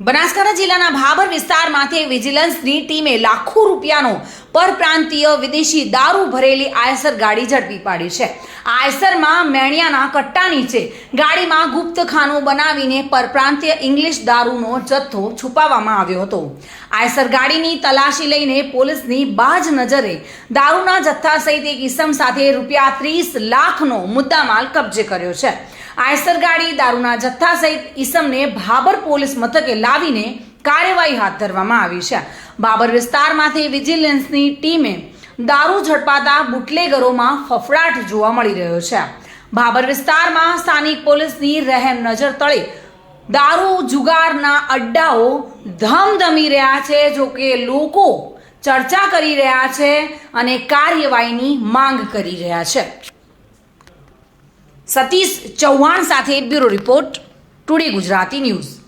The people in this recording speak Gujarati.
બનાસકાંઠા જિલ્લાના ભાબર વિસ્તારમાંથી વિજિલન્સની ટીમે લાખો રૂપિયાનો પરપ્રાંતીય વિદેશી દારૂ ભરેલી આયસર ગાડી ઝડપી પાડી છે. આયસરમાં મેણિયાના કટ્ટા નીચે ગાડીમાં ગુપ્તખાનું બનાવીને પરપ્રાંતીય ઇંગ્લિશ દારૂનો જથ્થો છુપાવવામાં આવ્યો હતો. આયસર ગાડીની તલાશી લઈને પોલીસની બાજ નજરે દારૂના જથ્થા સહિત એક ઇસમ સાથે રૂપિયા ત્રીસ લાખનો મુદ્દામાલ કબજે કર્યો છે. આયસર ગાડી દારૂના જથ્થા સહિત ઈસમને ભાબર પોલીસ મથકે લાવીને કાર્યવાહી હાથ ધરવામાં આવી છે. બાબર વિસ્તારમાંથી વિજિલન્સની ટીમે દારૂ ઝડપાતા બુટલેગરોમાં ફફડાટ જોવા મળી રહ્યો છે. બાબર વિસ્તારમાં સ્થાનિક પોલીસની રહેમ નજર તળે દારૂ જુગારના અડ્ડાઓ ધમધમી રહ્યા છે, જો કે લોકો ચર્ચા કરી રહ્યા છે અને કાર્યવાહીની માંગ કરી રહ્યા છે. સતીશ ચૌહાણ સાથે bureau report today Gujarati news.